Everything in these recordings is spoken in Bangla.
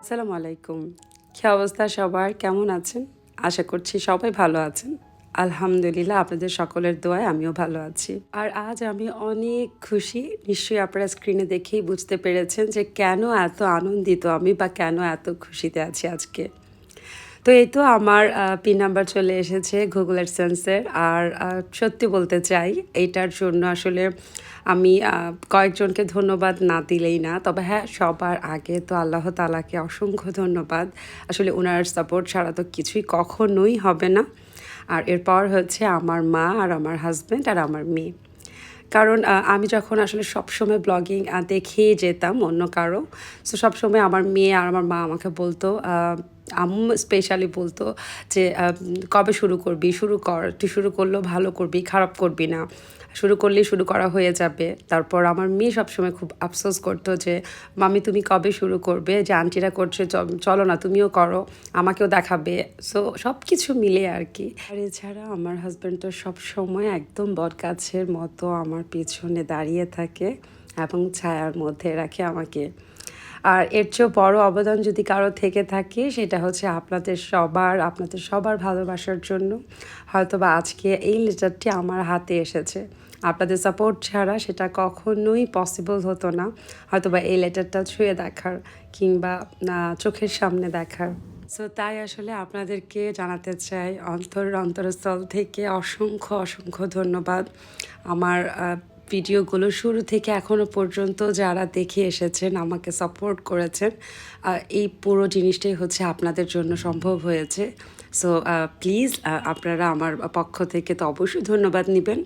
আসসালামু আলাইকুম। কি অবস্থা সবার? কেমন আছেন? আশা করছি সবাই ভালো আছেন। আলহামদুলিল্লাহ, আপনাদের সকলের দোয়ায় আমিও ভালো আছি। আর আজ আমি অনেক খুশি। নিশ্চয়ই আপনারা স্ক্রিনে দেখেই বুঝতে পেরেছেন যে কেন এত আনন্দিত আমি বা কেন এত খুশিতে আছি আজকে। তো এই তো আমার পিন নাম্বার চলে এসেছে গুগল অ্যাডসেন্সের আর সত্যি বলতে চাই, এইটার জন্য আসলে আমি কয়েকজনকে ধন্যবাদ না দিলেই না। তবে হ্যাঁ সবার আগে তো আল্লাহ তালাকে অসংখ্য ধন্যবাদ। আসলে ওনার সাপোর্ট ছাড়া তো কিছুই কখনোই হবে না। আর এরপর হচ্ছে আমার মা আর আমার হাজব্যান্ড আর আমার মেয়ে। কারণ আমি যখন আসলে সবসময় ব্লগিং দেখেই যেতাম অন্য কারও সো সবসময় আমার মেয়ে আর আমার মা আমাকে বলতো আম্মু স্পেশালি বলতো যে কবে শুরু করবি? শুরু কর। তুই শুরু করলেও ভালো করবি, খারাপ করবি না। শুরু করলেই শুরু করা হয়ে যাবে। তারপর আমার মেয়ে সবসময় খুব আফসোস করতো যে, মামি, তুমি কবে শুরু করবে? যে, আন্টিরা করছে চলো না, তুমিও করো, আমাকেও দেখাবে। সো সব কিছু মিলে আর কি। আর এছাড়া আমার হাজব্যান্ড তো সবসময় একদম বটগাছের মতো আমার পিছনে দাঁড়িয়ে থাকে এবং ছায়ার মধ্যে রাখে আমাকে। আর এর চেয়েও বড় অবদান যদি কারও থেকে থাকে, সেটা হচ্ছে আপনাদের সবার আপনাদের সবার ভালোবাসার জন্য। হয়তো বা আজকে এই লেটারটি আমার হাতে এসেছে। আপনাদের সাপোর্ট ছাড়া সেটা কখনোই পসিবল হতো না। হয়তো বা এই লেটারটা ছুঁয়ে দেখার কিংবা চোখের সামনে দেখার। সো তাই আসলে আপনাদেরকে জানাতে চাই, অন্তর, অন্তরস্থল থেকে অসংখ্য অসংখ্য ধন্যবাদ। আমার ভিডিওগুলো শুরু থেকে এখনও পর্যন্ত যারা দেখে এসেছেন, আমাকে সাপোর্ট করেছেন এই পুরো জিনিসটাই হচ্ছে আপনাদের জন্য সম্ভব হয়েছে। সো প্লিজ আপনারা আমার পক্ষ থেকে তো অবশ্যই ধন্যবাদ নেবেন।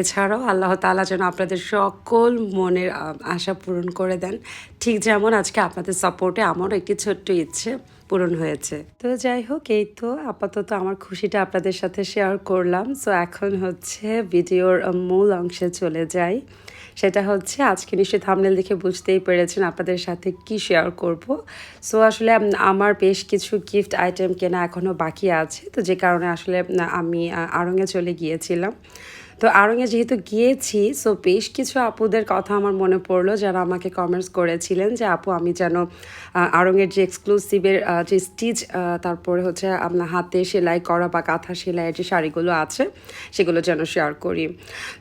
এছাড়াও আল্লাহ তাআলা যেন আপনাদের সকল মনের আশা পূরণ করে দেন। ঠিক যেমন আজকে আপনাদের সাপোর্টে আমারও একটি ছোট্ট ইচ্ছে। পূরণ হয়েছে। তো যাই হোক, এই তো আপাতত আমার খুশিটা আপনাদের সাথে শেয়ার করলাম। সো এখন হচ্ছে ভিডিওর মূল অংশে চলে যাই। সেটা হচ্ছে আজকে নিশ্চয়ই থামনেল দেখে বুঝতেই পেরেছেন আপনাদের সাথে কি শেয়ার করব। সো আসলে আমার বেশ কিছু গিফট আইটেম কেনা এখনও বাকি আছে। তো যে কারণে আসলে আমি আড়ংয়ে চলে গিয়েছিলাম। তো আড়ংয়ে যেহেতু গিয়েছি সো বেশ কিছু আপুদের কথা আমার মনে পড়ল যারা আমাকে কমেন্টস করেছিলেন যে, আপু, আমি যেন আড়ংয়ের যে এক্সক্লুসিভের যে স্টিচ তারপরে হচ্ছে আপনার হাতে সেলাই করা বা কাঁথা সেলাইয়ের যে শাড়িগুলো আছে, সেগুলো যেন শেয়ার করি।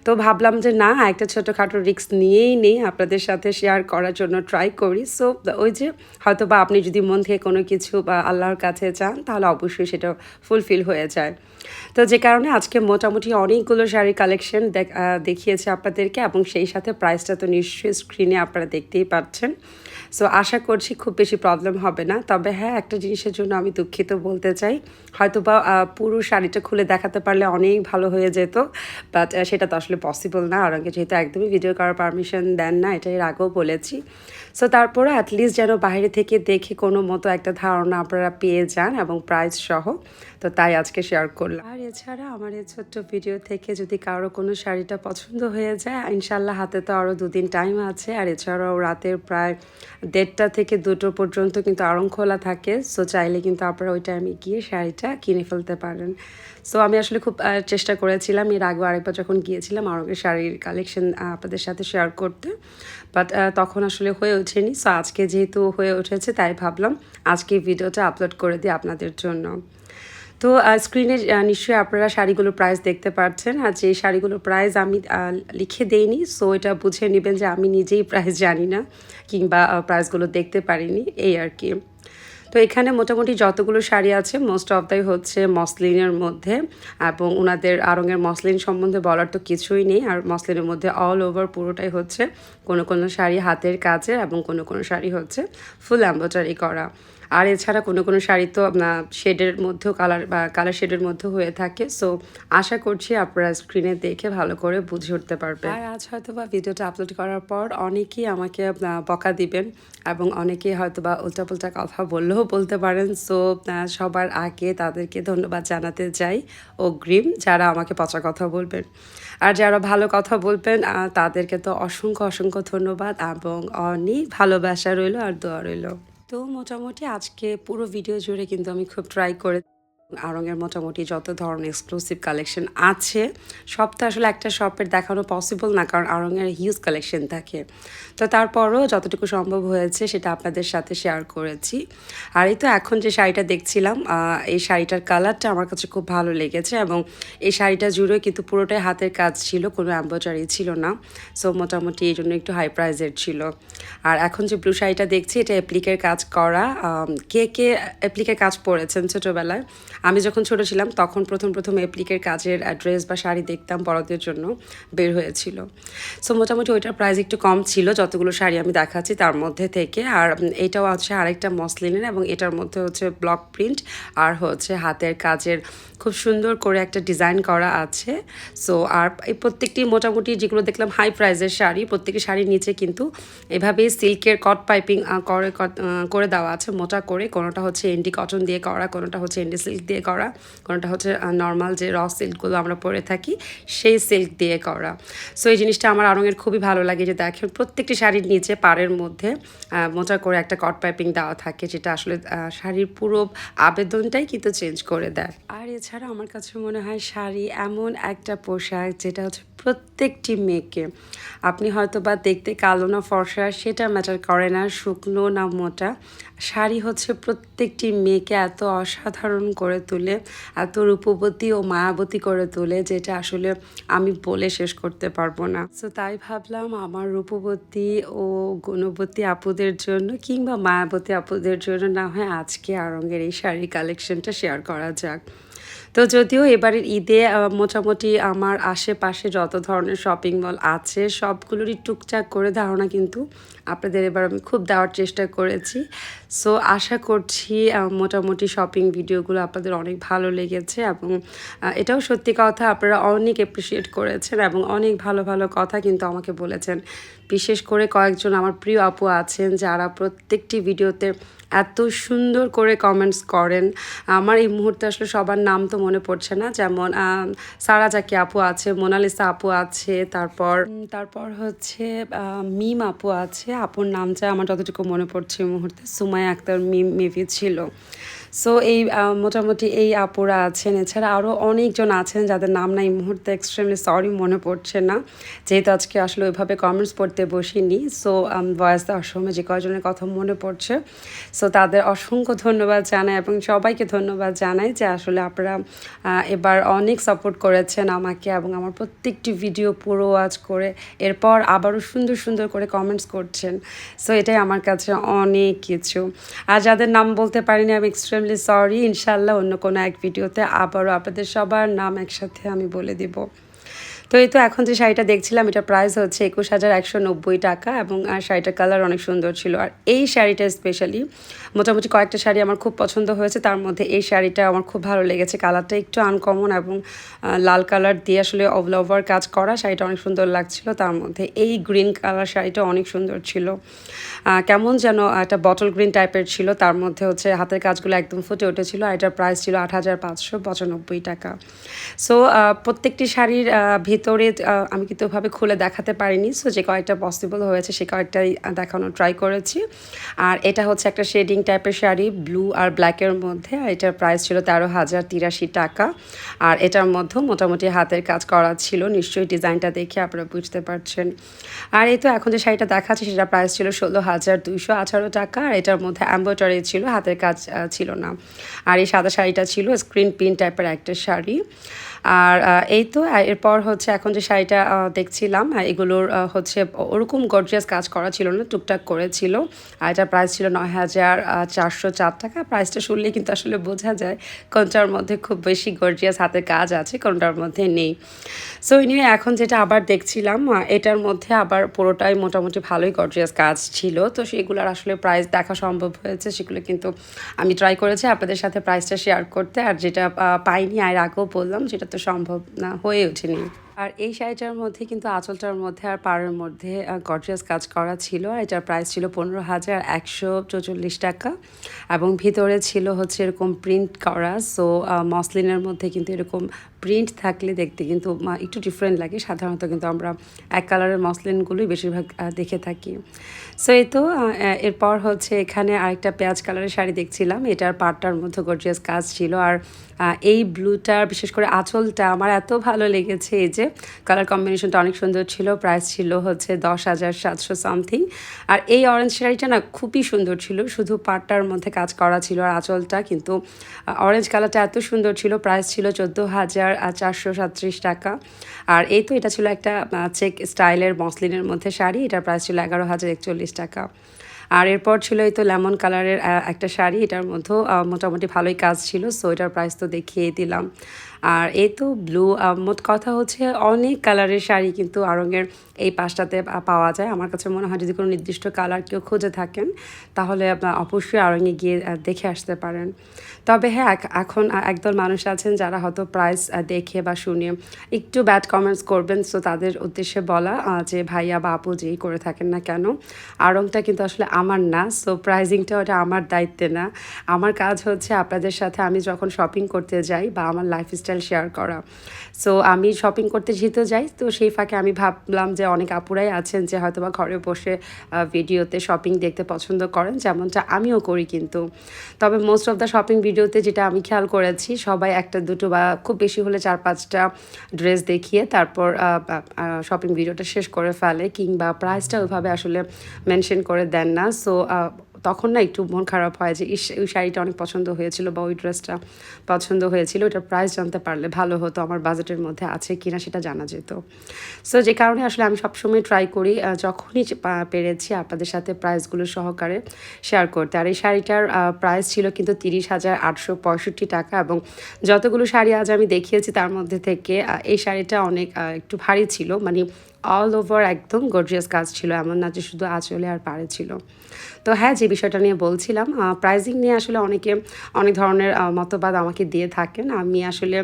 তো ভাবলাম যে না, একটা ছোটোখাটো রিস্ক নিয়েই নেই, আপনাদের সাথে শেয়ার করার জন্য ট্রাই করি। সো ওই যে হয়তো বা আপনি যদি মন থেকে কোনো কিছু বা আল্লাহর কাছে চান, তাহলে অবশ্যই সেটা ফুলফিল হয়ে যায়। তো যে কারণে আজকে মোটামুটি অনেকগুলো শাড়ি কালেকশন দেখিয়েছে আপনাদেরকে এবং সেই সাথে প্রাইসটা তো নিশ্চয়ই স্ক্রিনে আপনারা দেখতেই পাচ্ছেন। সো আশা করছি খুব বেশি প্রবলেম হবে না। তবে হ্যাঁ একটা জিনিসের জন্য আমি দুঃখিত বলতে চাই। হয়তো বা পুরো শাড়িটা খুলে দেখাতে পারলে অনেক ভালো হয়ে যেত। বাট সেটা তো আসলে পসিবল না। আর যেহেতু একদমই ভিডিও করার পারমিশন দেন না এটা এর আগেও বলেছি। সো তারপরে অ্যাটলিস্ট যেন বাইরে থেকে দেখে কোনো মতো একটা ধারণা আপনারা পেয়ে যান এবং প্রাইস সহ। তো তাই আজকে শেয়ার করলাম। আর এছাড়া আমার এই ছোট্ট ভিডিও থেকে যদি কারও কোনো শাড়িটা পছন্দ হয়ে যায় ইনশাল্লাহ হাতে তো আরও দুদিন টাইম আছে। আর এছাড়াও রাতের প্রায় দেড়টা থেকে দুটো পর্যন্ত কিন্তু আরং খোলা থাকে। সো চাইলে কিন্তু আপনারা ওই টাইমে গিয়ে শাড়িটা কিনে ফেলতে পারেন। সো আমি আসলে খুব চেষ্টা করেছিলাম। এর আগে আরেকবার যখন গিয়েছিলাম আরঙের শাড়ির কালেকশন আপনাদের সাথে শেয়ার করতে। বাট তখন আসলে হয়ে ওঠেনি। সো আজকে যেহেতু হয়ে উঠেছে, তাই ভাবলাম আজকে ভিডিওটা আপলোড করে দিই আপনাদের জন্য। তো স্ক্রিনে নিশ্চয়ই আপনারা শাড়িগুলোর প্রাইস দেখতে পাচ্ছেন। আর যে শাড়িগুলোর প্রাইস আমি লিখে দেইনি সো এটা বুঝে নেবেন যে আমি নিজেই প্রাইস জানি না, কিংবা প্রাইসগুলো দেখতে পারিনি, এই আর কি। তো এখানে মোটামুটি যতগুলো শাড়ি আছে মোস্ট অফ দাই হচ্ছে মসলিনের মধ্যে এবং ওনাদের আরঙের মসলিন সম্বন্ধে বলার তো কিছুই নেই। আর মসলিনের মধ্যে অল ওভার পুরোটাই হচ্ছে কোনো কোনো শাড়ি হাতের কাজের এবং কোনো কোনো শাড়ি হচ্ছে ফুল এম্ব্রয়ডারি করা। আর এছাড়া কোনো কোনো শাড়ি তো শেডের মধ্যেও কালার বা কালার শেডের মধ্যেও হয়ে থাকে। সো আশা করছি আপনারা স্ক্রিনে দেখে ভালো করে বুঝে উঠতে পারবেন। আর আজ হয়তো বা ভিডিওটা আপলোড করার পর অনেকেই আমাকে বকা দিবেন এবং অনেকেই হয়তো বা উল্টাপুল্টা কথা বললেও বলতে পারেন। সো সবার আগে তাদেরকে ধন্যবাদ জানাতে চাই অগ্রিম, যারা আমাকে পচা কথা বলবেন। আর যারা ভালো কথা বলবেন তাদেরকে তো অসংখ্য অসংখ্য ধন্যবাদ এবং অনেক ভালোবাসা রইল আর দোয়া রইল। তো মোটামুটি আজকে পুরো ভিডিও জুড়ে কিন্তু আমি খুব ট্রাই করে আড়ংয়ের মোটামুটি যত ধরনের এক্সক্লুসিভ কালেকশন আছে, সব তো আসলে একটা শপের দেখানো পসিবল না, কারণ আড়ংয়ের হিউজ কালেকশন থাকে। তো তারপরও যতটুকু সম্ভব হয়েছে সেটা আপনাদের সাথে শেয়ার করেছি। আর এই তো এখন যে শাড়িটা দেখছিলাম এই শাড়িটার কালারটা আমার কাছে খুব ভালো লেগেছে এবং এই শাড়িটা জুড়ে কিন্তু পুরোটাই হাতের কাজ ছিল, কোনো অ্যাম্বোটারি ছিল না। সো মোটামুটি এই জন্য একটু হাই প্রাইজের ছিল। আর এখন যে ব্লু শাড়িটা দেখছি, এটা অ্যাপ্লিকের কাজ করা কে কে অ্যাপ্লিকের কাজ পড়েছেন ছোটোবেলায়? আমি যখন ছোট ছিলাম, তখন প্রথম প্রথম অ্যাপ্লিকের কাজের অ্যাড্রেস বা শাড়ি দেখতাম বড়দের জন্য বের হয়েছিল। সো মোটামুটি ওইটার প্রাইস একটু কম ছিল যতগুলো শাড়ি আমি দেখাচ্ছি তার মধ্যে থেকে। আর এটাও হচ্ছে আরেকটা মসলিনের এবং এটার মধ্যে হচ্ছে ব্লক প্রিন্ট আর হচ্ছে হাতের কাজের খুব সুন্দর করে একটা ডিজাইন করা আছে। সো আর এই প্রত্যেকটি মোটামুটি যেগুলো দেখলাম হাই প্রাইজের শাড়ি, প্রত্যেকটি শাড়ির নিচে কিন্তু এভাবেই সিল্কের কট পাইপিং করে করে দেওয়া আছে, মোটা করে। কোনোটা হচ্ছে এন্ডি কটন দিয়ে করা, কোনোটা হচ্ছে এন্ডি সিল্ক দিয়ে করা, কোনোটা হচ্ছে নর্মাল যে র সিল্কগুলো আমরা পরে থাকি, সেই সিল্ক দিয়ে করা। সো এই জিনিসটা আমার আরঙের খুবই ভালো লাগে যে দেখেন প্রত্যেকটি শাড়ির নিচে পাড়ের মধ্যে মোটা করে একটা কট পাইপিং দেওয়া থাকে, যেটা আসলে শাড়ির পুরো আবেদনটাই কিন্তু চেঞ্জ করে দেয়। আর এছাড়া আমার কাছে মনে হয় শাড়ি এমন একটা পোশাক যেটা হচ্ছে প্রত্যেকটি মেয়েকে। আপনি হয়তো বা দেখতে কালো না, ফর্সা, সেটা ম্যাটার করে না, শুকনো না, মোটা। শাড়ি হচ্ছে প্রত্যেকটি মেয়েকে এত অসাধারণ করে তোলে, এত রূপবতী ও মায়াবতী করে তোলে যেটা আসলে আমি বলে শেষ করতে পারব না। তো তাই ভাবলাম আমার রূপবতী ও গুণবতী আপুদের জন্য কিংবা মায়াবতী আপুদের জন্য না হয় আজকে আরঙ্গের এই শাড়ি কালেকশনটা শেয়ার করা যাক। তো যদিও এবারের ঈদে মোটামুটি আমার আশেপাশে যত ধরনের শপিং মল আছে, সবগুলোরই টুকটাক করে ধারণা কিন্তু আপনাদের এবার আমি খুব দেওয়ার চেষ্টা করেছি। সো আশা করছি মোটামুটি শপিং ভিডিওগুলো আপনাদের অনেক ভালো লেগেছে এবং এটাও সত্যি কথা, আপনারা অনেক অ্যাপ্রিসিয়েট করেছেন এবং অনেক ভালো ভালো কথা কিন্তু আমাকে বলেছেন। বিশেষ করে কয়েকজন আমার প্রিয় আপু আছেন, যারা প্রত্যেকটি ভিডিওতে এত সুন্দর করে কমেন্টস করেন। আমার এই মুহূর্তে আসলে সবার নাম তো মনে পড়ছে না। যেমন সারা জাকি আপু আছে, মোনালিসা আপু আছে, তারপর তারপর হচ্ছে মিম আপু আছে। আপুর নামটা আমার যতটুকু মনে পড়ছে এই মুহূর্তে সুমাই আক্তার মিম মেভি ছিল। সো এই মোটামুটি এই আপুরা আছেন। এছাড়া আরও অনেকজন আছেন যাদের নাম না এই মুহূর্তে এক্সট্রিমলি সরি মনে পড়ছে না। যেহেতু আজকে আসলে ওইভাবে কমেন্টস পড়তে বসিনি। সো ভয়েস দেওয়ার সময় যে কয়জনের কথা মনে পড়ছে। সো তাদের অসংখ্য ধন্যবাদ জানাই এবং সবাইকে ধন্যবাদ জানাই যে আসলে আপনারা এবার অনেক সাপোর্ট করেছেন আমাকে এবং আমার প্রত্যেকটি ভিডিও পুরো ওয়াচ করে। এরপর আবারও সুন্দর সুন্দর করে কমেন্টস করছেন। সো এটাই আমার কাছে অনেক কিছু। আর যাদের নাম বলতে পারিনি, আমি এক্সট্রিমলি সরি ইনশাল্লাহ অন্য কোনো এক ভিডিওতে আবারও আপনাদের সবার নাম একসাথে আমি বলে দিব। তো এই তো এখন যে শাড়িটা দেখছিলাম এটা প্রাইস হচ্ছে একুশ হাজার একশো নব্বই টাকা এবং, আর শাড়িটার কালার অনেক সুন্দর ছিল। আর এই শাড়িটা স্পেশালি মোটামুটি কয়েকটা শাড়ি আমার খুব পছন্দ হয়েছে, তার মধ্যে এই শাড়িটা আমার খুব ভালো লেগেছে। কালারটা একটু আনকমন এবং লাল কালার দিয়ে আসলে অল কাজ করা শাড়িটা অনেক সুন্দর লাগছিল। তার মধ্যে এই গ্রিন কালার শাড়িটা অনেক সুন্দর ছিল। কেমন যেন একটা বটল গ্রিন টাইপের ছিল, তার মধ্যে হচ্ছে হাতের কাজগুলো একদম ফুটে উঠেছিল। আর এটার প্রাইস ছিল আট হাজার পাঁচশো পঁচানব্বই টাকা। সো প্রত্যেকটি শাড়ির ভিতরে আমি কিন্তু ওভাবে খুলে দেখাতে পারিনি। সো যে কয়েকটা পসিবল হয়েছে, সে কয়েকটাই দেখানো ট্রাই করেছি। আর এটা হচ্ছে একটা শেডিং টাইপের শাড়ি ব্লু আর ব্ল্যাকের মধ্যে। আর এটার প্রাইস ছিল তেরো হাজার তিরাশি টাকা। আর এটার মধ্যেও মোটামুটি হাতের কাজ করা ছিল। নিশ্চয়ই ডিজাইনটা দেখে আপনারা বুঝতে পারছেন। আর এই তো এখন যে শাড়িটা দেখাচ্ছে, সেটা প্রাইস ছিল ষোলো হাজার দুইশো আঠারো টাকা। আর এটার মধ্যে অ্যাম্বোটারি ছিল, হাতের কাজ ছিল না। আর এই সাদা শাড়িটা ছিল স্ক্রিন প্রিন্ট টাইপের একটা শাড়ি। আর এই তো এরপর হচ্ছে এখন যে শাড়িটা দেখছিলাম এগুলোর হচ্ছে ওরকম গর্জিয়াস কাজ করা ছিল না, টুকটাক করেছিল। আর এটার প্রাইস ছিল নয় হাজার চারশো চার টাকা। প্রাইসটা শুনলে কিন্তু আসলে বোঝা যায় কোনটার মধ্যে খুব বেশি গর্জিয়াস হাতের কাজ আছে, কোনটার মধ্যে নেই। সো নিয়ে এখন যেটা আবার দেখছিলাম এটার মধ্যে আবার পুরোটাই মোটামুটি ভালোই গর্জিয়াস কাজ ছিল। তো সেগুলোর আসলে প্রাইস দেখা সম্ভব হয়েছে, সেগুলো কিন্তু আমি ট্রাই করেছি আপনাদের সাথে প্রাইসটা শেয়ার করতে। আর যেটা পাইনি, আর আগেও বললাম, সেটা তো সম্ভব না, হয়ে ওঠেনি। আর এই শাড়িটার মধ্যে কিন্তু আঁচলটার মধ্যে আর পাড়ের মধ্যে গর্জিয়াস কাজ করা ছিল। আর এটার প্রাইস ছিল পনেরো হাজার একশো চৌচল্লিশ টাকা। এবং ভিতরে ছিল হচ্ছে এরকম প্রিন্ট করা। সো মসলিনের মধ্যে কিন্তু এরকম প্রিন্ট থাকলে দেখতে কিন্তু একটু ডিফারেন্ট লাগে। সাধারণত কিন্তু আমরা এক কালারের মসলিনগুলোই বেশিরভাগ দেখে থাকি। সো এই তো এরপর হচ্ছে এখানে আরেকটা পেঁয়াজ কালারের শাড়ি দেখছিলাম। এটার পাটটার মধ্যে গর্জিয়াস কাজ ছিল। আর এই ব্লুটার বিশেষ করে আঁচলটা আমার এত ভালো লেগেছে। এই যে কালার কম্বিনেশনটা অনেক সুন্দর ছিল। প্রাইস ছিল হচ্ছে দশ হাজার সাতশো সামথিং আর এই অরেঞ্জ শাড়িটা না খুবই সুন্দর ছিল। শুধু পাটটার মধ্যে কাজ করা ছিল আর আঁচলটা, কিন্তু অরেঞ্জ কালারটা এত সুন্দর ছিল। প্রাইস ছিল চোদ্দ হাজার চারশো সাতত্রিশ টাকা। আর এই তো, এটা ছিল একটা চেক স্টাইলের মসলিনের মধ্যে শাড়ি। এটার প্রাইস ছিল এগারো হাজার একচল্লিশ টাকা। আর এরপর ছিল এই তো লেমন কালারের একটা শাড়ি, এটার মধ্যেও মোটামুটি ভালোই কাজ ছিল সো এটার প্রাইস তো দেখিয়ে দিলাম। আর এই তো ব্লু মোট কথা হচ্ছে অনেক কালারের শাড়ি কিন্তু আরঙের এই পাশটাতে পাওয়া যায়। আমার কাছে মনে হয় যদি কোনো নির্দিষ্ট কালার কেউ খুঁজে থাকেন, তাহলে অবশ্যই আরঙে গিয়ে দেখে আসতে পারেন। তবে হ্যাঁ এখন একদল মানুষ আছেন যারা হয়তো প্রাইস দেখে বা শুনে একটু ব্যাড কমেন্টস করবেন। সো তাদের উদ্দেশ্যে বলা যে ভাইয়া বা আপু যেই করে থাকেন না কেন, আড়ংটা কিন্তু আসলে আমার না। সো প্রাইজিংটা ওটা আমার দায়িত্বে না। আমার কাজ হচ্ছে আপনাদের সাথে আমি যখন শপিং করতে যাই বা আমার লাইফস্টাইল শেয়ার করা। সো আমি শপিং করতে যেহেতু যাই, তো সেই ফাঁকে আমি ভাবলাম যে অনেক আপুরাই আছেন যে হয়তো বা ঘরে বসে ভিডিওতে শপিং দেখতে পছন্দ করেন, যেমনটা আমিও করি কিন্তু। তবে মোস্ট অফ দ্য শপিং ভিডিওতে যেটা আমি খেয়াল করেছি, সবাই একটা, দুটো বা খুব বেশি হলে চার, পাঁচটা ড্রেস দেখিয়ে তারপর শপিং ভিডিওটা শেষ করে ফেলে কিংবা প্রাইসটা ওইভাবে আসলে মেনশন করে দেন না। সো তখন না একটু মন খারাপ হয় যে ওই শাড়িটা অনেক পছন্দ হয়েছিল বা ওই ড্রেসটা পছন্দ হয়েছিল, ওটার প্রাইস জানতে পারলে ভালো হতো, আমার বাজেটের মধ্যে আছে কিনা সেটা জানা যেত। সো যে কারণে আসলে আমি সবসময় ট্রাই করি যখনই পেরেছি আপনাদের সাথে প্রাইসগুলো সহকারে শেয়ার করতে। আর এই শাড়িটার প্রাইস ছিল কিন্তু তিরিশ হাজার আটশো পঁয়ষট্টি টাকা এবং যতগুলো শাড়ি আজ আমি দেখিয়েছি তার মধ্যে থেকে এই শাড়িটা অনেক একটু ভারী ছিল মানে অল ওভার একদম গর্জিয়াস কাজ ছিল এমন না যে শুধু আঁচলে আর পারে ছিল। তো হ্যাঁ যে বিষয়টা নিয়ে বলছিলাম প্রাইজিং নিয়ে আসলে অনেকে অনেক ধরনের মতবাদ আমাকে দিয়ে থাকেন। আমি আসলে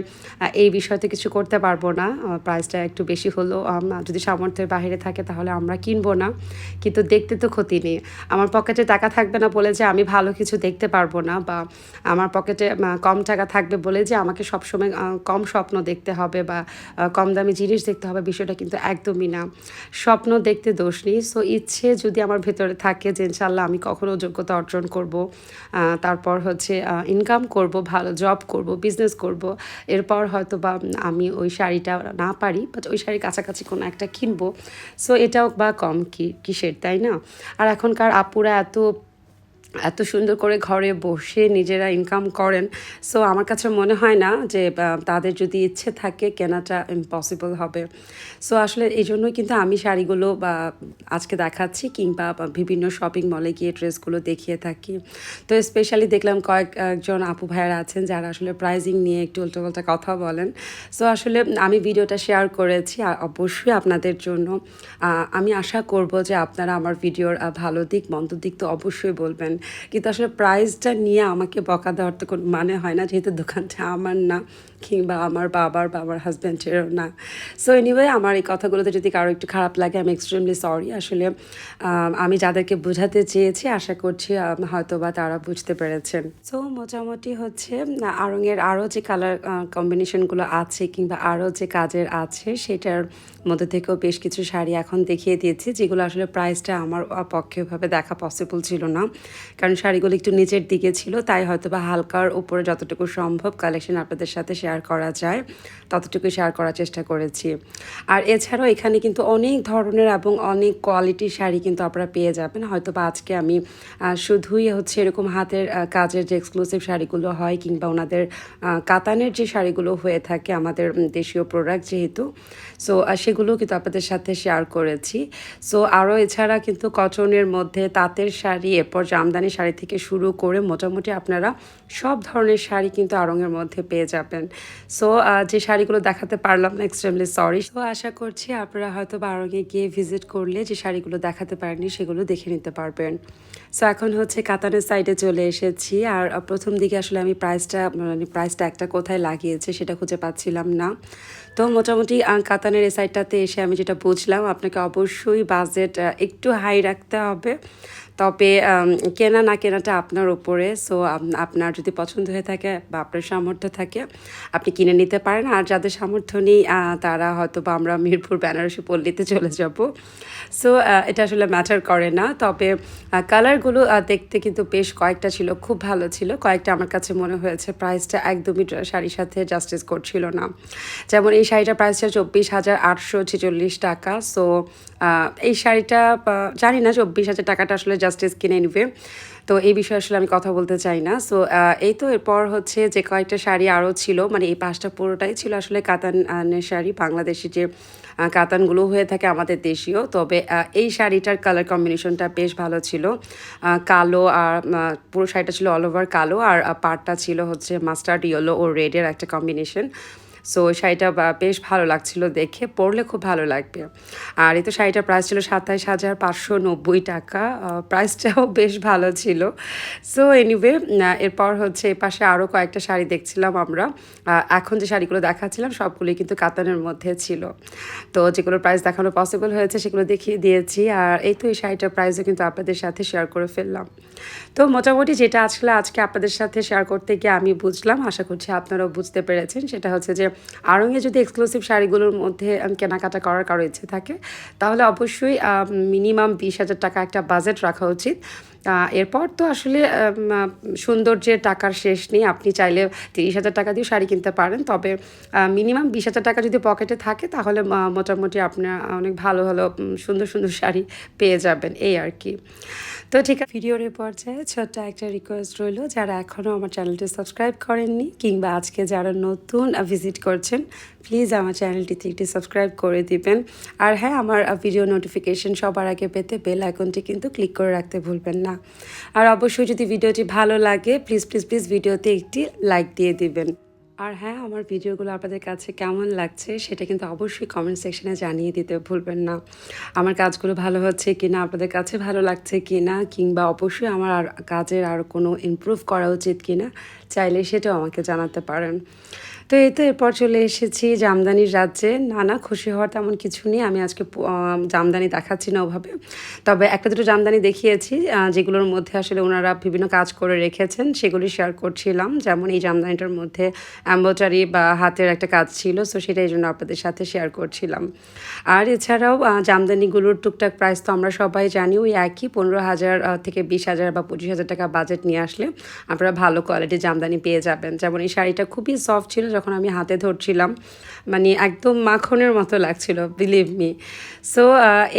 এই বিষয়তে কিছু করতে পারব না। প্রাইসটা একটু বেশি আম, যদি সামর্থ্যের বাইরে থাকে তাহলে আমরা কিনবো না। কিন্তু দেখতে তো ক্ষতি নেই। আমার পকেটে টাকা থাকবে না বলে যে আমি ভালো কিছু দেখতে পারব না বা আমার পকেটে কম টাকা থাকবে বলে যে আমাকে সবসময় কম স্বপ্ন দেখতে হবে বা কম দামি জিনিস দেখতে হবে বিষয়টা কিন্তু একদমই না। স্বপ্ন দেখতে দোষ নেই। সো ইচ্ছে যদি আমার ভেতরে থাকে যে ইনশাল্লাহ আমি কখনও যোগ্যতা অর্জন করব তারপর হচ্ছে ইনকাম করব, ভালো জব করব বিজনেস করব, এরপর হয়তো বা আমি ওই শাড়িটা না পারি বাট ওই শাড়ির কাছাকাছি কোনো একটা কিনবো। সো এটাও বা কম কি, কিসের, তাই না? আর এখনকার আপুরা এত এত সুন্দর করে ঘরে বসে নিজেরা ইনকাম করেন। সো আমার কাছে মনে হয় না যে তাদের যদি ইচ্ছে থাকে কেনাটা ইম্পসিবল হবে। সো আসলে এই জন্যই কিন্তু আমি শাড়িগুলো, বা আজকে দেখাচ্ছি, কিংবা বিভিন্ন শপিং মলে গিয়ে ড্রেসগুলো দেখিয়ে থাকি। তো স্পেশালি দেখলাম কয়েক, একজন আপু ভাইয়ারা আছেন, যারা আসলে প্রাইজিং নিয়ে একটু উল্টো উল্টোপাল্টা কথা বলেন। সো আসলে আমি ভিডিওটা শেয়ার করেছি, আর অবশ্যই আপনাদের জন্য। আমি আশা করব যে আপনারা আমার ভিডিওর ভালো দিক, মন্দ দিক তো অবশ্যই বলবেন। কিন্তু আসলে প্রাইসটা নিয়ে আমাকে বকা দেওয়ার তো কোনো মানে হয় না যেহেতু দোকানটা আমার না কিংবা আমার বাবার বাবার হাজব্যান্ডেরও না। সো এনিওয়ে আমার এই কথাগুলোতে যদি কারও একটু খারাপ লাগে আমি এক্সট্রিমলি সরি আসলে আমি যাদেরকে বোঝাতে চেয়েছি আশা করছি হয়তো বা তারা বুঝতে পেরেছেন। সো মোটামুটি হচ্ছে আরঙের আরও যে কালার কম্বিনেশনগুলো আছে কিংবা আরও যে কাজের আছে সেটার মধ্যে থেকেও বেশ কিছু শাড়ি এখন দেখিয়ে দিয়েছি যেগুলো আসলে প্রাইসটা আমার আ, পক্ষেভাবে দেখা পসিবল ছিল না। কারণ শাড়িগুলো একটু নিচের দিকে ছিল, তাই হয়তো বা হালকার উপরে যতটুকু সম্ভব কালেকশন আপনাদের সাথে শেয়ার করা যায় ততটুকু শেয়ার করার চেষ্টা করেছি। আর এছাড়াও এখানে কিন্তু অনেক ধরনের এবং অনেক কোয়ালিটির শাড়ি কিন্তু আপনারা পেয়ে যাবেন। হয়তো বা আজকে আমি শুধুই হচ্ছে এরকম হাতের কাজের যে এক্সক্লুসিভ শাড়িগুলো হয় কিংবা ওনাদের কাতানের যে শাড়িগুলো হয়ে থাকে আমাদের দেশীয় প্রোডাক্ট যেহেতু সো সেগুলো কিন্তু আপনাদের সাথে শেয়ার করেছি। সো আরও এছাড়া কিন্তু কটনের মধ্যে তাঁতের শাড়ি, এরপর জামদানি শাড়ি থেকে শুরু করে মোটামুটি আপনারা সব ধরনের শাড়ি কিন্তু আরঙের মধ্যে পেয়ে যাবেন। সো যে শাড়িগুলো দেখাতে পারলাম না এক্সট্রিমলি সরি তো আশা করছি আপনারা হয়তো বা আড়ঙে গিয়ে ভিজিট করলে যে শাড়িগুলো দেখাতে পারেননি সেগুলো দেখে নিতে পারবেন। সো এখন হচ্ছে কাতানের সাইডে চলে এসেছি। আর প্রথম দিকে আসলে আমি প্রাইসটা মানে প্রাইসটা একটা কোথায় লাগিয়েছে সেটা খুঁজে পাচ্ছিলাম না। তো মোটামুটি কাতানের এই সাইডটাতে এসে আমি যেটা বুঝলাম, আপনাকে অবশ্যই বাজেট একটু হাই রাখতে হবে। তবে কেনা না কেনাটা আপনার উপরে। সো আপনার যদি পছন্দ হয়ে থাকে বা আপনার সামর্থ্য থাকে, আপনি কিনে নিতে পারেন। আর যাদের সামর্থ্য নেই তারা হয়তো বা আমরা মিরপুর, বেনারসি, পল্লীতে চলে যাব। সো এটা আসলে ম্যাটার করে না। তবে কালারগুলো দেখতে কিন্তু বেশ কয়েকটা ছিল, খুব ভালো ছিল। কয়েকটা আমার কাছে মনে হয়েছে প্রাইসটা একদমই শাড়ির সাথে জাস্টিস করছিল না। যেমন এই শাড়িটার প্রাইসটা চব্বিশ হাজার আটশো ছেচল্লিশ টাকা। সো এই শাড়িটা জানি না চব্বিশ হাজার টাকাটা আসলে জাস্টিস কিনে নিবে। তো এই বিষয়ে আসলে আমি কথা বলতে চাই না। সো এই তো এরপর হচ্ছে যে কয়েকটা শাড়ি আরও ছিল মানে এই পাঁচটা পুরোটাই ছিল আসলে কাতানের শাড়ি, বাংলাদেশি যে কাতানগুলো হয়ে থাকে আমাদের দেশীয়। তবে এই শাড়িটার কালার কম্বিনেশনটা বেশ ভালো ছিল। কালো আর পুরো শাড়িটা ছিল অল ওভার কালো। আর পাড়টা ছিল হচ্ছে মাস্টার্ড ইয়েলো ও রেডের একটা কম্বিনেশন সো শাড়িটা বেশ ভালো লাগছিল দেখে, পরলে খুব ভালো লাগবে। আর এই তো শাড়িটার প্রাইস ছিল সাতাইশ হাজার পাঁচশো নব্বই টাকা। প্রাইসটাও বেশ ভালো ছিল। সো এনিওয়ে এরপর হচ্ছে এ পাশে আরও কয়েকটা শাড়ি দেখছিলাম আমরা। এখন যে শাড়িগুলো দেখাচ্ছিলাম, সবগুলোই কিন্তু কাতানের মধ্যে ছিল। তো, যেগুলোর প্রাইস দেখানো পসিবল হয়েছে, সেগুলো দেখিয়ে দিয়েছি। আর এই তো এই শাড়িটার প্রাইসও কিন্তু আপনাদের সাথে শেয়ার করে ফেললাম। তো মোটামুটি যেটা আসলে আজকে আপনাদের সাথে শেয়ার করতে গিয়ে আমি বুঝলাম, আশা করছি আপনারাও বুঝতে পেরেছেন। সেটা হচ্ছে যে আড়ঙে যদি এক্সক্লুসিভ শাড়িগুলোর মধ্যে কেনাকাটা করার কারও ইচ্ছে থাকে, তাহলে অবশ্যই মিনিমাম বিশ হাজার টাকা একটা বাজেট রাখা উচিত। এরপর তো আসলে সৌন্দর্যের টাকার শেষ নেই। আপনি চাইলে তিরিশ হাজার টাকা দিয়ে শাড়ি কিনতে পারেন। তবে মিনিমাম বিশ হাজার টাকা যদি পকেটে থাকে, তাহলে মোটামুটি আপনার অনেক ভালো ভালো সুন্দর সুন্দর শাড়ি পেয়ে যাবেন। এই আর কি। তো ঠিক আছে ভিডিওর পর্যায়ে ছোট্ট একটা রিকোয়েস্ট রইল, যারা এখনও আমার চ্যানেলটি সাবস্ক্রাইব করেননি কিংবা আজকে যারা নতুন ভিজিট করছেন প্লিজ আমার চ্যানেলটিতে একটি সাবস্ক্রাইব করে দিবেন। আর হ্যাঁ আমার ভিডিও নোটিফিকেশন সবার আগে পেতে বেল আইকনটি কিন্তু ক্লিক করে রাখতে ভুলবেন না। আর অবশ্যই যদি ভিডিওটি ভালো লাগে প্লিজ প্লিজ প্লিজ ভিডিওতে একটি লাইক দিয়ে দিবেন। আর হ্যাঁ আমার ভিডিওগুলো আপনাদের কাছে কেমন লাগছে সেটা কিন্তু অবশ্যই কমেন্ট সেকশনে জানিয়ে দিতে ভুলবেন না। আমার কাজগুলো ভালো হচ্ছে কি না আপনাদের কাছে ভালো লাগছে কি না কিংবা অবশ্যই আমার আর কাজের আর কোনো ইমপ্রুভ করা উচিত কি না চাইলে সেটাও আমাকে জানাতে পারেন। তো এই তো এরপর চলে এসেছি জামদানির রাজ্যে। না না, খুশি হওয়ার তেমন কিছু নেই। আমি আজকে জামদানি দেখাচ্ছি না ওভাবে। তবে একটা দুটো জামদানি দেখিয়েছি যেগুলোর মধ্যে আসলে ওনারা বিভিন্ন কাজ করে রেখেছেন, সেগুলি শেয়ার করছিলাম। যেমন এই জামদানিটার মধ্যে অ্যাম্বোটারি বা হাতের একটা কাজ ছিল সো সেটা এই জন্য আপনাদের সাথে শেয়ার করছিলাম। আর এছাড়াও জামদানিগুলোর টুকটাক প্রাইস তো আমরা সবাই জানি, ওই একই পনেরো হাজার থেকে বিশ হাজার বা পঁচিশ হাজার টাকা বাজেট নিয়ে আসলে আপনারা ভালো কোয়ালিটির জামদানি পেয়ে যাবেন। যেমন এই শাড়িটা খুবই সফট ছিল যখন আমি হাতে ধরছিলাম। মানে একদম মাখনের মতো লাগছিল বিলিভ মি সো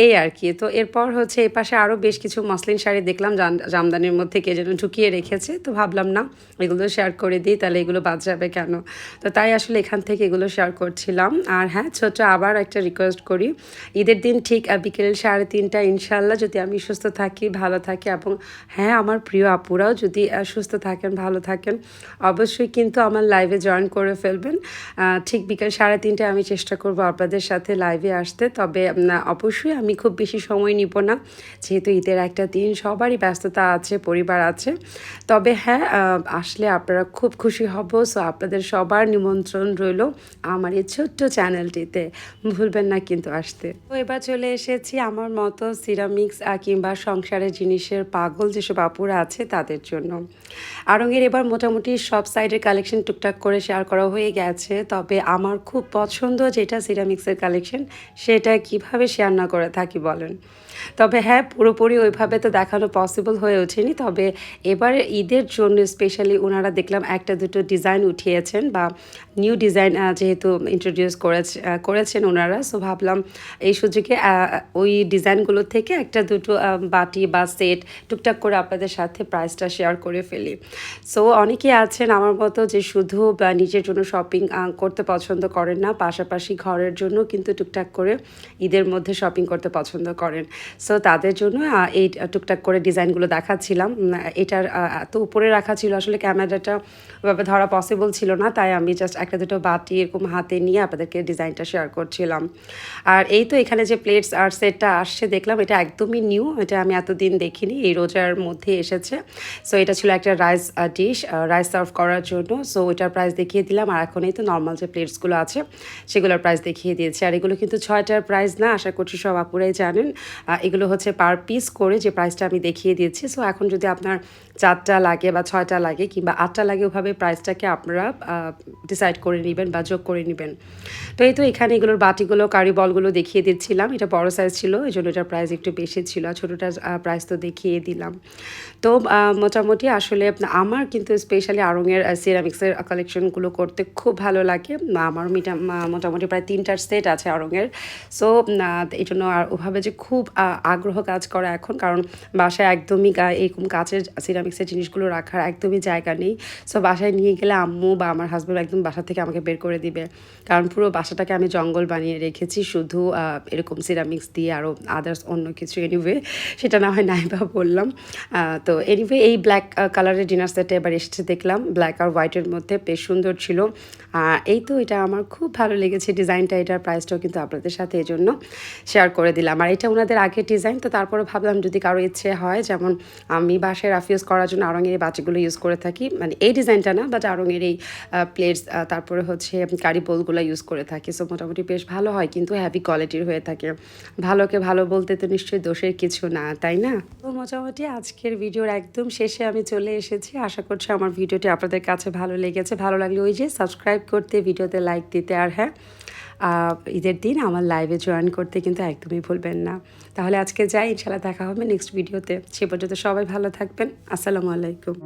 এই আর কি। তো এরপর হচ্ছে এই পাশে আরও বেশ কিছু মসলিন শাড়ি দেখলাম জামদানির মধ্যে কে যেন ঢুকিয়ে রেখেছে। তো ভাবলাম, না, এগুলো শেয়ার করে দিই, তাহলে এগুলো বাদ যাবে কেন? তো তাই আসলে এখান থেকে এগুলো শেয়ার করছিলাম। আর হ্যাঁ ছোট আবার একটা রিকোয়েস্ট করি। ঈদের দিন ঠিক বিকেল সাড়ে তিনটা ইনশাল্লাহ যদি আমি সুস্থ থাকি, ভালো থাকি এবং হ্যাঁ আমার প্রিয় আপুরাও যদি সুস্থ থাকেন, ভালো থাকেন, অবশ্যই কিন্তু আমার লাইভে জয়েন করে ফেলবেন। ঠিক বিকেল সাড়ে তিনটায় আমি চেষ্টা করব আপনাদের সাথে লাইভে আসতে। তবে অবশ্যই আমি খুব বেশি সময় নিব না। যেহেতু ঈদের একটা দিন, সবারই ব্যস্ততা আছে, পরিবার আছে। তবে হ্যাঁ আসলে আপনারা খুব খুশি হব। সো আপনাদের সবার নিমন্ত্রণ রইল আমার এই ছোট্ট চ্যানেলটিতে ভুলবেন না কিন্তু আসতে। তো এবার চলে এসেছি আমার মতো সিরামিক্স কিংবা সংসারের জিনিসের পাগল যেসব আপুরা আছে তাদের জন্য। আরঙের এবার মোটামুটি সব সাইডের কালেকশন টুকটাক করে শেয়ার করা হয়ে গেছে, তবে আমার খুব পছন্দ যেটা সিরামিক্সের কালেকশন সেটা কীভাবে শেয়ার না করে থাকি বলেন। তবে হ্যাঁ পুরোপুরি ওইভাবে তো দেখানো পসিবল হয়ে ওঠেনি। তবে এবারে ঈদের জন্য স্পেশালি ওনারা দেখলাম একটা দুটো ডিজাইন উঠিয়েছেন বা নিউ ডিজাইন যেহেতু ইন্ট্রোডিউস করেছে করেছেন ওনারা সো ভাবলাম এই সুযোগে ওই ডিজাইনগুলো থেকে একটা দুটো বাটি বা সেট টুকটাক করে আপনাদের সাথে প্রাইসটা শেয়ার করে ফেলি। সো অনেকেই আছেন আমার মতো যে শুধু নিজের জন্য শপিং করতে পছন্দ করেন না, পাশাপাশি ঘরের জন্য কিন্তু টুকটাক করে ঈদের মধ্যে শপিং করতে পছন্দ করেন। সো তাদের জন্য এই টুকটাক করে ডিজাইনগুলো দেখাচ্ছিলাম। এটার এত উপরে রাখা ছিল, আসলে ক্যামেরাটা ওভাবে ধরা পসিবল ছিল না, তাই আমি জাস্ট একটা দুটো বাটি এরকম হাতে নিয়ে আপনাদেরকে ডিজাইনটা শেয়ার করছিলাম। আর এই তো এখানে যে প্লেটস আর সেটটা আসছে, দেখলাম এটা একদমই নিউ এটা আমি এতদিন দেখিনি, এই রোজার মধ্যে এসেছে। সো এটা ছিল একটা রাইস ডিশ রাইস সার্ভ করার জন্য। সো ওইটার প্রাইস দেখিয়ে দিলাম, আর এখন এই তো নর্মাল যে প্লেটসগুলো আছে, সেগুলোর প্রাইস দেখিয়ে দিয়েছি। আর এগুলো কিন্তু ছয়টার প্রাইস না, আশা করছি সব আপুরাই জানেন। এগুলো হচ্ছে পার পিস করে যে প্রাইসটা আমি দেখিয়ে দিয়েছি। সো এখন যদি আপনার চারটা লাগে বা ছয়টা লাগে কিংবা আটটা লাগে, ওভাবে প্রাইসটাকে আপনারা ডিসাইড করে নেবেন বা যোগ করে নেবেন। তো এই তো এখানে এগুলোর বাটিগুলো কারি বলগুলো দেখিয়ে দিচ্ছিলাম। এটা বড় সাইজ ছিল, এই জন্য এটার প্রাইস একটু বেশি ছিল আর ছোটোটার প্রাইস তো দেখিয়ে দিলাম। তো মোটামুটি আসলে আমার কিন্তু স্পেশালি আড়ংয়ের সিরামিক্সের কালেকশনগুলো করতে খুব ভালো লাগে। আমার মিটা মোটামুটি প্রায় তিনটার সেট আছে আড়ংয়ের সো এই জন্য আর ওভাবে যে খুব আগ্রহ কাজ করা এখন, কারণ বাসায় একদমই এরকম কাচের সিরামিক্সের জিনিসগুলো রাখার একদমই জায়গা নেই। সো বাসায় নিয়ে গেলে আম্মু বা আমার হাজব্যান্ড একদম বাসা থেকে আমাকে বের করে দিবে। কারণ পুরো বাসাটাকে আমি জঙ্গল বানিয়ে রেখেছি, শুধু এরকম সিরামিক্স দিয়ে আরও আদার্স অন্য কিছু এনিওয়ে সেটা না হয় নাই বা বললাম তো এনিওয়ে এই ব্ল্যাক কালারের ডিনার সেটে এবার এসেছে দেখলাম ব্ল্যাক আর হোয়াইটের মধ্যে বেশ সুন্দর ছিল। এই তো এটা আমার খুব ভালো লেগেছে ডিজাইনটা এটার প্রাইসটাও কিন্তু আপনাদের সাথে এই জন্য শেয়ার করে দিলাম। আর এটা ওনাদের আগের ডিজাইন তো তারপরে ভাবলাম যদি কারও ইচ্ছে হয়, যেমন আমি বাসায় রাফিউজ করার জন্য আরঙের এই বাচ্চাগুলো ইউজ করে থাকি। মানে এই ডিজাইনটা না বাট আরঙের এই প্লেটস তারপরে হচ্ছে কারি বোলগুলো ইউজ করে থাকি। সো মোটামুটি বেশ ভালো হয়, কিন্তু হ্যাভি কোয়ালিটির হয়ে থাকে। ভালোকে ভালো বলতে তো নিশ্চয়ই দোষের কিছু না, তাই না? তো মোটামুটি আজকের ভিডিওর একদম শেষে আমি চলে এসেছি। আশা করছি আমার ভিডিওটি আপনাদের কাছে ভালো লেগেছে। ভালো লাগলে ওই যে সাবস্ক্রাইব করতে, ভিডিওতে লাইক দিতে, আর হ্যাঁ ঈদের দিন আমার লাইভে জয়েন করতে কিন্তু একদমই ভুলবেন না। তাহলে আজকে যাই ইনশাল্লাহ দেখা হবে নেক্সট ভিডিওতে সে পর্যন্ত সবাই ভালো থাকবেন। আসসালামু আলাইকুম।